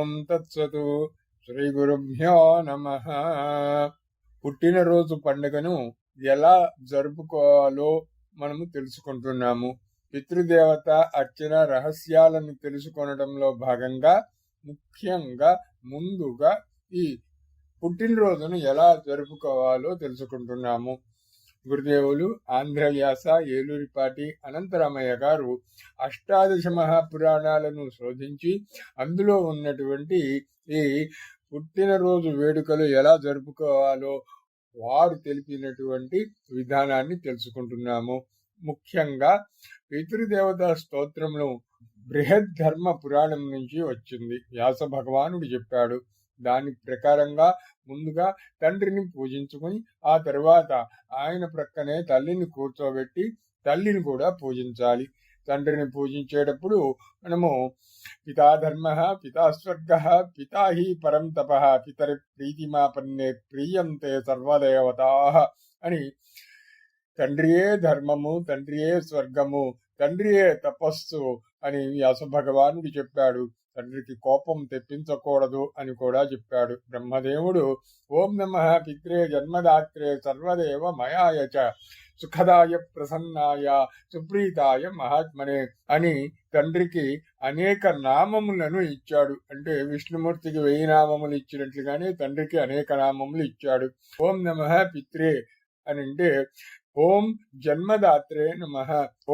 ఓం తత్సతు. శ్రీ గురుభ్యో నమ. పుట్టినరోజు పండుగను ఎలా జరుపుకోవాలో మనము తెలుసుకుంటున్నాము. పితృదేవత అర్చన రహస్యాలను తెలుసుకొనడంలో భాగంగా ముఖ్యంగా ముందుగా ఈ పుట్టినరోజును ఎలా జరుపుకోవాలో తెలుసుకుంటున్నాము. గురుదేవులు ఆంధ్రవ్యాస ఏలూరిపాటి అనంతరామయ్య గారు అష్టాదశ మహాపురాణాలను శోధించి అందులో ఉన్నటువంటి ఈ పుట్టినరోజు వేడుకలు ఎలా జరుపుకోవాలో వారు తెలిపినటువంటి విధానాన్ని తెలుసుకుంటున్నాము. ముఖ్యంగా పితృదేవత స్తోత్రమును బృహద్ ధర్మ పురాణం నుంచి వచ్చింది. వ్యాస భగవానుడు చెప్పాడు దాని ప్రకారంగా ముందుగా తండ్రిని పూజించుకుని ఆ తర్వాత ఆయన ప్రక్కనే తల్లిని కూర్చోబెట్టి తల్లిని కూడా పూజించాలి. తండ్రిని పూజించేటప్పుడు మనము పితాధర్మ పితాస్వర్గ పితా హి పరం తప పితరి ప్రీతిమాపన్నే ప్రియంతే సర్వదేవతా అని తండ్రియే ధర్మము తండ్రియే స్వర్గము తండ్రియే తపస్సు అని వ్యాస భగవానుడు చెప్పాడు. తండ్రికి కోపం తెప్పించకూడదు అని కూడా చెప్పాడు. బ్రహ్మదేవుడు ఓం నమ పిత్రే జన్మదాత్రే సర్వదేవ మయాయచ సుఖదాయ ప్రసన్నాయ సుప్రీతాయ మహాత్మనే అని తండ్రికి అనేక నామములను ఇచ్చాడు. అంటే విష్ణుమూర్తికి వెయ్యి నామములు ఇచ్చినట్లుగానే తండ్రికి అనేక నామములు ఇచ్చాడు. ఓం నమ పిత్రే అని అంటే ఓం జన్మదాత్రే నమ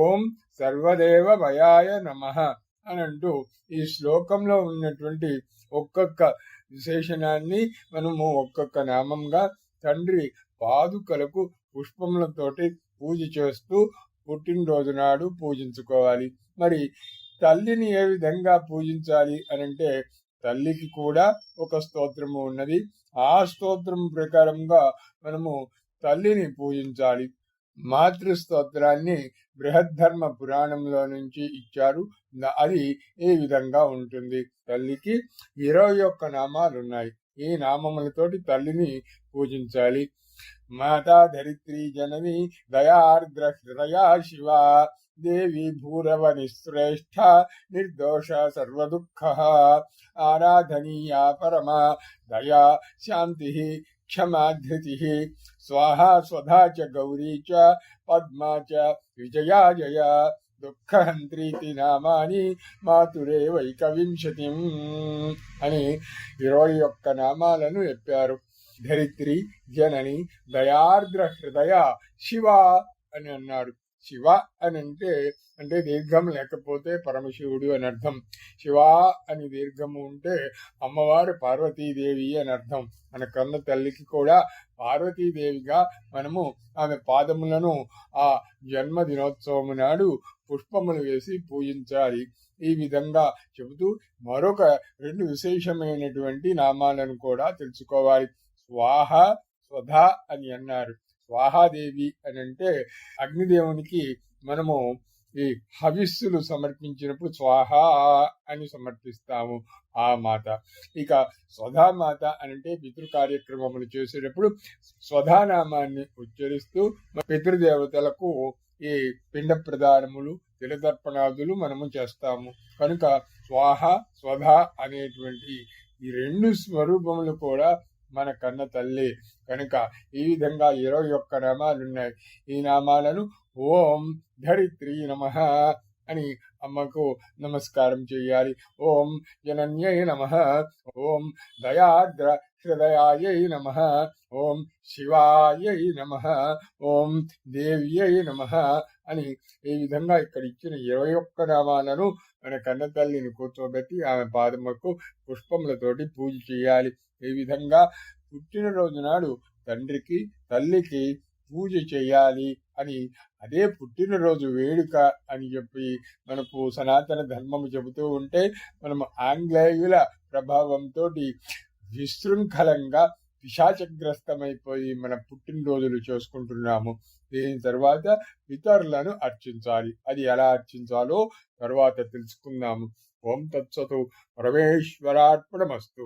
ఓం సర్వదేవ భయాయ నమ అని అంటూ ఈ శ్లోకంలో ఉన్నటువంటి ఒక్కొక్క విశేషణాన్ని మనము ఒక్కొక్క నామంగా తండ్రి పాదుకలకు పుష్పములతోటి పూజ చేస్తూ పుట్టినరోజు నాడు పూజించుకోవాలి. మరి తల్లిని ఏ విధంగా పూజించాలి అని అంటే తల్లికి కూడా ఒక స్తోత్రము ఉన్నది. ఆ స్తోత్రం ప్రకారంగా మనము తల్లిని పూజించాలి. మాతృస్తోత్రాన్ని బృహద్ధర్మ పురాణంలో నుంచి ఇచ్చారు. అది ఈ విధంగా ఉంటుంది? తల్లికి ఇరవై ఒక్క నామాలు ఉన్నాయి ఈ నామములతోటి తల్లిని పూజించాలి. మాతా ధరిత్రి జనని దయార్ద్ర హృదయా శివ దేవి భూరవ నిశ్రేష్ఠ నిర్దోష సర్వదుఃఖ. ఆరాధనీయా పరమ దయా శాంతి. क्षमाधृतिः स्वाहा स्वधा च गौरी च पद्मा च विजया जया దుఃఖహంత్రీతి నామాని మాతురే వైకవింశతిం అని ఇరవై ఒక్క నామాలను చెప్పారు ధరిత్రి జనని దయార్ద్ర హృదయ శివ అని అన్నాడు శివ అని అంటే అంటే దీర్ఘం లేకపోతే పరమశివుడు అని అర్థం. శివ అని దీర్ఘము ఉంటే అమ్మవారు పార్వతీదేవి అని అర్థం. మన కన్న తల్లికి కూడా పార్వతీదేవిగా మనము ఆమె పాదములను ఆ జన్మదినోత్సవము నాడు పుష్పములు వేసి పూజించాలి. ఈ విధంగా చెబుతూ మరొక రెండు విశేషమైనటువంటి నామాలను కూడా తెలుసుకోవాలి. స్వాహ స్వధ అని అన్నారు. స్వాహాదేవి అని అంటే అగ్నిదేవునికి మనము ఈ హవిస్సులు సమర్పించినప్పుడు స్వాహ అని సమర్పిస్తాము ఆ మాత. ఇక స్వధామాత అంటే పితృ కార్యక్రమములు చేసేటప్పుడు స్వధానామాన్ని ఉచ్చరిస్తూ పితృదేవతలకు ఈ పిండ ప్రదానములు తిలతర్పణాదులు మనము చేస్తాము. కనుక స్వాహ స్వధ అనేటువంటి ఈ రెండు స్వరూపములు కూడా మన కన్న తల్లి. కనుక ఈ విధంగా ఇరవై ఒక్క నామాలున్నాయి. ఈ నామాలను ఓం ధరిత్రి నమ అని అమ్మకు నమస్కారం చేయాలి. ఓం జనన్యై నమ. ఓం దయాద్ర హృదయాయై నమ. ఓం శివాయై నమ. ఓం దేవ్యై నమ అని ఈ విధంగా ఇక్కడ ఇచ్చిన ఇరవై ఒక్క నామాలను మన కన్న తల్లిని కూర్చోబెట్టి ఆమె పాదమ్మకు పుష్పములతోటి పూజ చేయాలి. ఈ విధంగా పుట్టినరోజు నాడు తండ్రికి తల్లికి పూజ చేయాలి అని అదే పుట్టినరోజు వేడుక అని చెప్పి మనకు సనాతన ధర్మం చెబుతూ ఉంటే మనం ఆంగ్లేయుల ప్రభావంతో విశృంఖలంగా పిశాచగ్రస్తమైపోయి మన పుట్టినరోజులు చేసుకుంటున్నాము. దీని తర్వాత ఇతరులను అర్చించాలి. అది ఎలా అర్చించాలో తర్వాత తెలుసుకుందాము. ఓం తత్సతు పరమేశ్వరార్పణమస్తు.